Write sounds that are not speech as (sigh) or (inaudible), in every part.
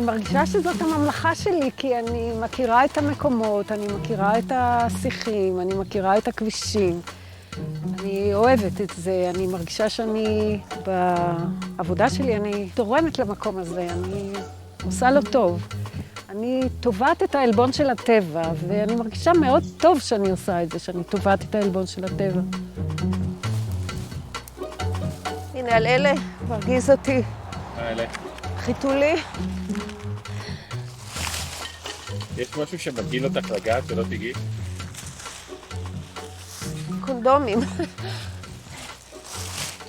מרגישה שזאת הממלכה שלי, כי אני מכירה את המקומות, אני מכירה את השיחים, אני מכירה את הכבישים. אני אוהבת את זה, אני מרגישה שאני, בעבודה שלי, אני תורמת למקום הזה, אני עושה לו טוב. אני תובעת את העלבון של הטבע, ואני מרגישה מאוד טוב שאני עושה את זה, שאני תובעת את העלבון של הטבע. הנה, על אלה, מרגיז אותי. האלה. חיתולי. יש משהו שמגעיל אותך לגעת שלא תגיעי? קונדומים.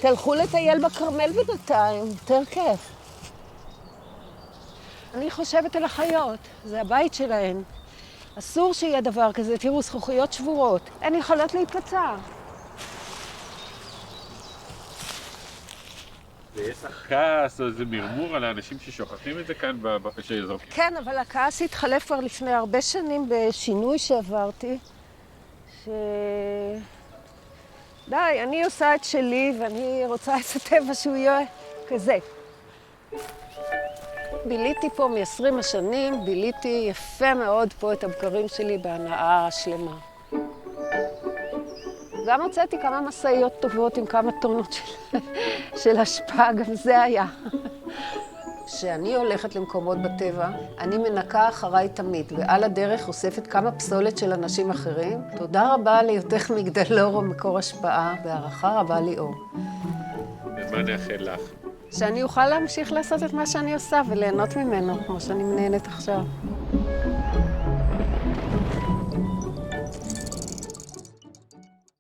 תלכו לטייל בכרמל בינתיים, יותר כיף. אני חושבת על החיות, זה הבית שלהן. אסור שיהיה דבר כזה, תראו, זכוכיות שבורות. הן יכולות להיפצע. ויש לך כעס או איזה מרמור על האנשים ששוכחים את זה כאן אזור. כן, אבל הכעס התחלף כבר לפני הרבה שנים בשינוי שעברתי, ש... די, אני עושה את שלי ואני רוצה את הטבע שהוא יהיה כזה. ביליתי פה מ-20 השנים, ביליתי יפה מאוד פה את הבקרים שלי בהנאה שלמה. גם הוצאתי כמה משאיות טובות עם כמה טונות של, (laughs) של אשפה, גם זה היה. כשאני הולכת למקומות בטבע, אני מנקה אחריי תמיד, ועל הדרך אוספת כמה פסולת של אנשים אחרים. תודה רבה על היותך מגדלור או מקור השפעה, והערכה רבה ליאור. ומה נאחל לך? שאני אוכל להמשיך לעשות את מה שאני עושה וליהנות ממנו, כמו שאני נהנית עכשיו.